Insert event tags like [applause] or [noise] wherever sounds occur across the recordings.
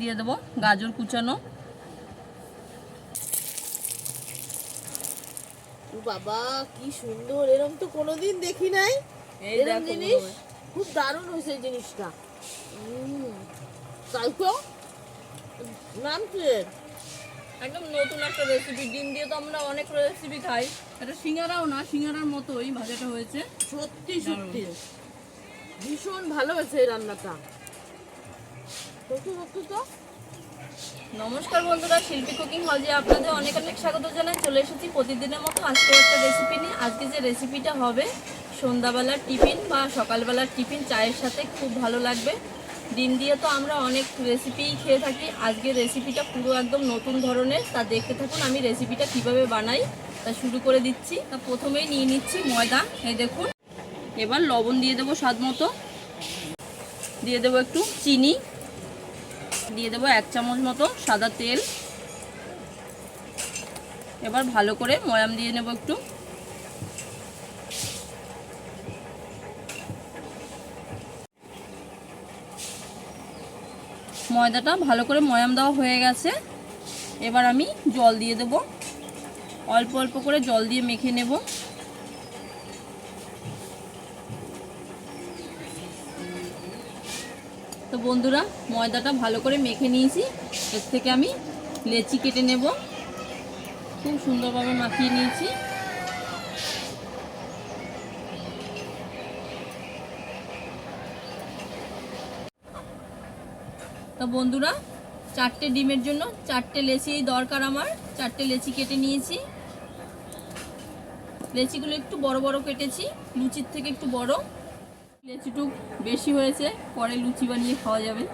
দিয়ে দেবো গাজর কুচানো। বাবা কি সুন্দর। এরকম তো কোনোদিন দেখি নাই। এরকম জিনিস খুব দারুণ হয়েছে জিনিসটা। তাই তো? নাম কি একদম নতুন একটা রেসিপি ডিম দিয়ে তো আমরা অনেক রেসিপি খাই। এটা সিঙ্গারাও না সিঙ্গারার মতোই ভাজাটা হয়েছে। সত্যি সত্যি। ভীষণ ভালো হয়েছে এই রান্নাটা। নমস্কার বন্ধুরা, শিল্পী কুকিং হল যে আপনাদের অনেক অনেক স্বাগত জানাই। চলে এসেছি প্রতিদিনের মতো আজকে একটা রেসিপি নিয়ে। আজকে যে রেসিপিটা হবে, সন্ধ্যাবেলার টিফিন বা সকালবেলার টিফিন, চায়ের সাথে খুব ভালো লাগবে। ডিম দিয়ে তো আমরা অনেক রেসিপি খেয়ে থাকি। আজকে রেসিপিটা পুরো একদম নতুন ধরনের। তা দেখতে থাকুন আমি রেসিপিটা কীভাবে বানাই। তা শুরু করে দিচ্ছি। তা প্রথমেই নিয়ে নিচ্ছি ময়দা। এই দেখুন। এবার লবণ দিয়ে দেবো স্বাদ মতো। দিয়ে দেবো একটু চিনি। দিয়ে দেবো এক চামচ মতো সাদা তেল। এবার ভালো করে ময়াম দিয়ে নেব একটু। ময়দাটা ভালো করে ময়াম দেওয়া হয়ে গেছে। এবার আমি জল দিয়ে দেব। অল্প অল্প করে জল দিয়ে মেখে নেব। তো বন্ধুরা, ময়দাটা ভালো করে মেখে নিয়েছি। এর থেকে আমি লেচি কেটে নেব। খুব সুন্দরভাবে মাখিয়ে নিয়েছি। তো বন্ধুরা, চারটে ডিমের জন্য চারটে লেচি দরকার আমার। চারটে লেচি কেটে নিয়েছি। লেচিগুলো একটু বড় বড় কেটেছি, লুচির থেকে একটু বড়। লেচিটুক বেশি হয়েছে, পরে লুচি বানিয়ে খাওয়া যাবে।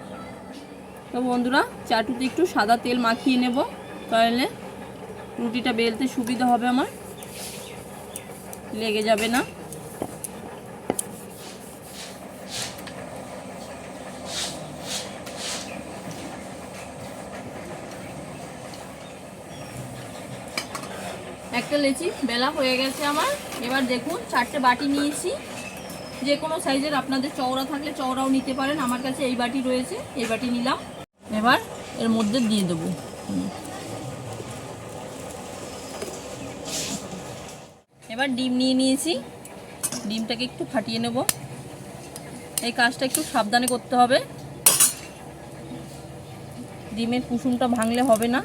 তো বন্ধুরা, চাটুতে একটু সাদা তেল মাখিয়ে নেব, তাহলে রুটিটা বেলতে সুবিধা হবে আমার। লেগে যাবে না। একটা লেচি বেলা হয়ে গেছে আমার। এবার দেখুন, চারটে বাটি নিয়েছি। যে কোনো সাইজের আপনাদের চওড়া থাকলে চওড়াও নিতে পারেন। আমার কাছে এই বাটি রয়েছে, এই বাটি নিলাম। এবার এর মধ্যে দিয়ে দেবো। এবার ডিম নিয়ে নিয়েছি। ডিমটাকে একটু ফাটিয়ে নেব। এই কাজটা একটু সাবধানে করতে হবে। ডিমের কুসুমটা ভাঙলে হবে না।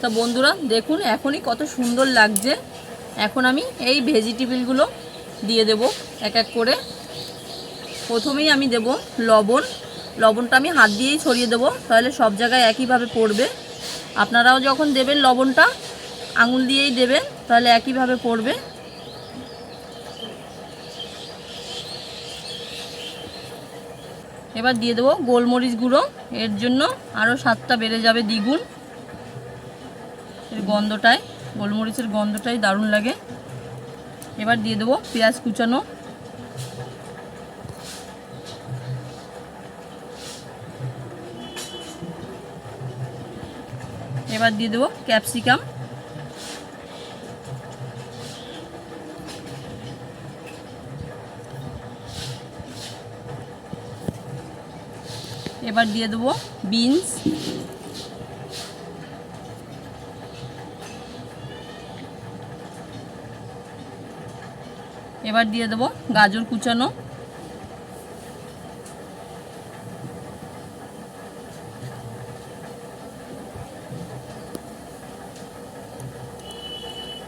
তা বন্ধুরা, দেখুন, এখনই কত সুন্দর লাগছে। এখন আমি এই ভেজিটেবিলগুলো দিয়ে দেব এক এক করে। প্রথমেই আমি দেব লবণ। লবণটা আমি হাত দিয়েই ছড়িয়ে দেব, তাহলে সব জায়গায় একইভাবে পড়বে। আপনারাও যখন দেবেন লবণটা, আঙুল দিয়েই দেবেন, তাহলে একইভাবে পড়বে। এবার দিয়ে দেবো গোলমরিচ গুঁড়ো। এর জন্য আরও স্বাদটা বেড়ে যাবে দ্বিগুণ। এর গন্ধটায় গোলমরিচের গন্ধটাই দারুণ লাগে। এবার দিয়ে দেবো পেঁয়াজ কুচানো। এবার দিয়ে দেবো ক্যাপসিকাম। এবার দিয়ে দেবো বিনস। এবার দিয়ে দেবো গাজর কুচানো।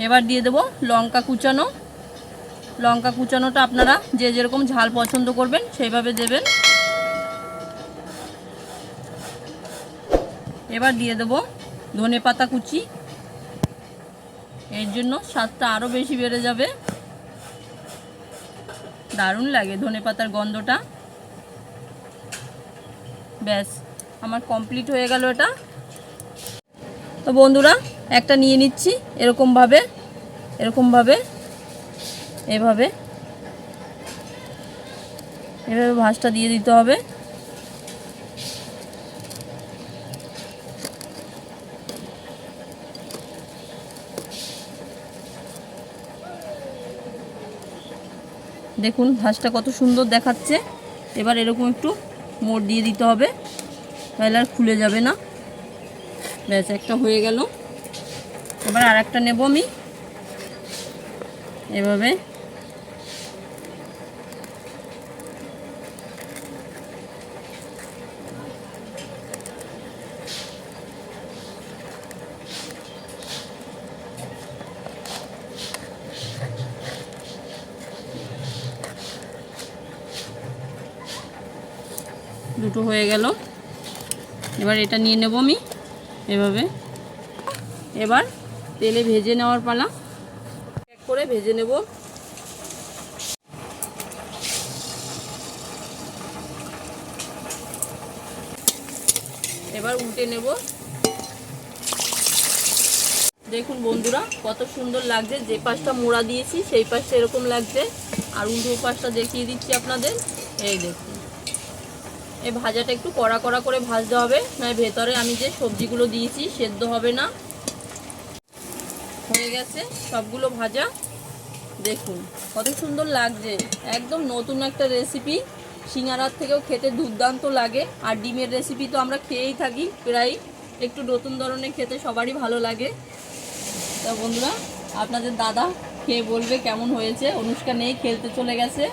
এবার দিয়ে দেবো লঙ্কা কুচানো। লঙ্কা কুচানোটা আপনারা যে যেরকম ঝাল পছন্দ করবেন সেইভাবে দেবেন। এবার দিয়ে দেবো ধনে পাতা কুচি। এর জন্য স্বাদটা আরও বেশি বেড়ে যাবে। দারুণ লাগে ধনে পাতার গন্ধটা। ব্যাস, আমার কমপ্লিট হয়ে গেল এটা। তো বন্ধুরা, একটা নিয়ে নিচ্ছি এরকমভাবে এরকমভাবে, এভাবে। এভাবে ভাঁজটা দিয়ে দিতে হবে। দেখুন, হাঁসটা কত সুন্দর দেখাচ্ছে। এবার এরকম একটু মোড় দিয়ে দিতে হবে, তাহলে আর খুলে যাবে না। ব্যাস, একটা হয়ে গেল। এবার আর একটা নেব আমি। এভাবে দুটো হয়ে গেল। এবার এটা নিয়ে নেব আমি এভাবে। এবার তেলে ভেজে নেওয়ার পালা। এক করে ভেজে নেব। এবার উল্টে নেব। দেখুন বন্ধুরা, কত সুন্দর লাগছে। যে পাশটা মোড়া দিয়েছি, সেই পাশটা এরকম লাগছে। আর উল্টো পাশটা দেখিয়ে দিচ্ছি আপনাদের। এই দেখুন। এই ভাজাটা একটু কড়া কড়া করে ভাজতে হবে, নয় ভেতরে আমি যে সবজিগুলো দিয়েছি সেদ্ধ হবে না। হয়ে গেছে সবগুলো ভাজা। দেখুন, কত সুন্দর লাগছে, একদম নতুন একটা রেসিপি সিঙ্গারার থেকেও খেতে দুর্দান্ত লাগে, আর ডিমের রেসিপি তো আমরা খেয়েই থাকি প্রায়। একটু নতুন ধরনের খেতে সবারই ভালো লাগে। তা বন্ধুরা, আপনাদের দাদা খেয়ে বলবে কেমন হয়েছে। অনুষ্কা নেই, খেলতে চলে গেছে।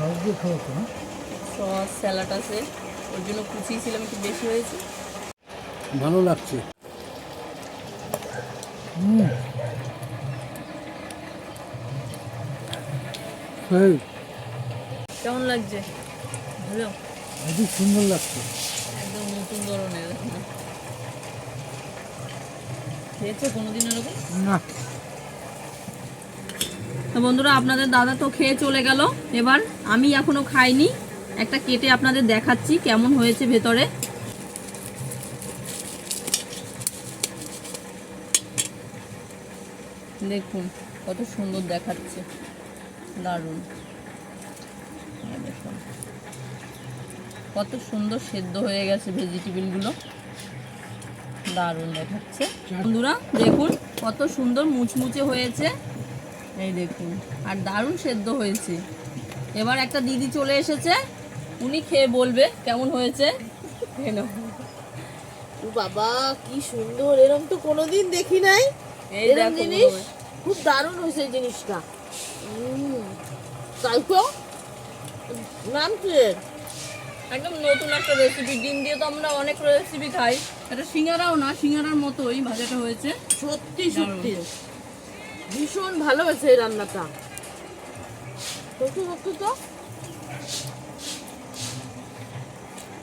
সস দিয়ে না? সস স্যালাড আছে। ওর জন্য কুচিয়েছিলাম একটু বেশি হয়েছে। ভালো লাগছে। কেমন লাগছে? ভালো? খুবই সুন্দর লাগছে। একদম নতুন ধরনের খেয়েছো কোনোদিন এরকম? না। তো বন্ধুরা আপনাদের দাদা তো খেয়ে চলে গেল। এবার আমি এখনও খাইনি। একটা কেটে আপনাদের দেখাচ্ছি কেমন হয়েছে ভেতরে। দেখুন, কত সুন্দর দেখাচ্ছে। দারুণ। দেখুন। কত সুন্দর সেদ্ধ হয়ে গেছে ভেজিটেবিলগুলো। দারুণ দেখাচ্ছে। বন্ধুরা, দেখুন, কত সুন্দর মুচমুচে হয়েছে। এই দেখুন, আর দারুণ সেদ্ধ হয়েছে। এবার একটা দিদি চলে এসেছে। উনি খেয়ে বলবে কেমন হয়েছে। ও বাবা কি সুন্দর। এরকম তো কোনোদিন দেখি নাই। এরকম জিনিস খুব দারুণ হয়েছে জিনিসটা। তাই তো? নাম কি একদম নতুন একটা রেসিপি ডিম দিয়ে তো আমরা অনেক রেসিপি খাই। এটা সিঙ্গারাও না সিঙ্গারার মতোই ভাজাটা হয়েছে। সত্যি সত্যি। ভীষণ ভালো হয়েছে এই রান্নাটা। সত্যি সত্যি তো?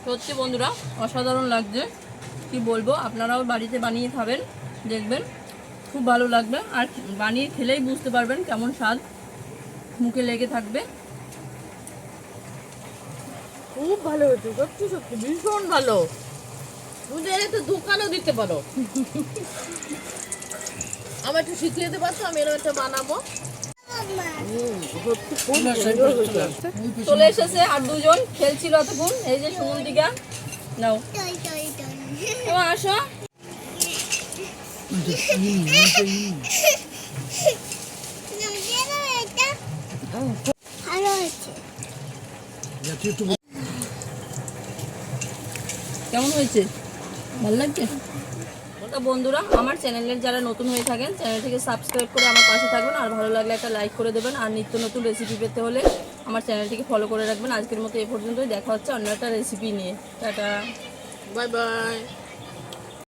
সত্যি বন্ধুরা অসাধারণ লাগছে। কি বলব আপনারাও বাড়িতে বানিয়ে খাবেন দেখবেন খুব ভালো লাগবে। আর বানিয়ে খেলেই বুঝতে পারবেন কেমন স্বাদ মুখে লেগে থাকবে। খুব ভালো হয়েছে সত্যি সত্যি ভীষণ ভালো। তুমি তো দোকানও দিতে পারো। [laughs] আমার একটু শিখিয়ে দিতে পারছ আমি এরকম একটা বানাবো। চলে এসেছে আর দুজন খেলছিল এতক্ষণ। এই যে সুমন্তিকা। নাও। আসো। কেমন হয়েছে? ভালো লাগছে? তো বন্ধুরা, আমার চ্যানেলের যারা নতুন হয়ে থাকেন চ্যানেলটিকে সাবস্ক্রাইব করে আমার পাশে থাকবেন আর ভালো লাগলে একটা লাইক করে দেবেন আর নিত্য নতুন রেসিপি পেতে হলে আমার চ্যানেলটিকে ফলো করে রাখবেন। আজকের মতো এ পর্যন্তই, দেখা হচ্ছে অন্য একটা রেসিপি নিয়ে। টাটা। Bye bye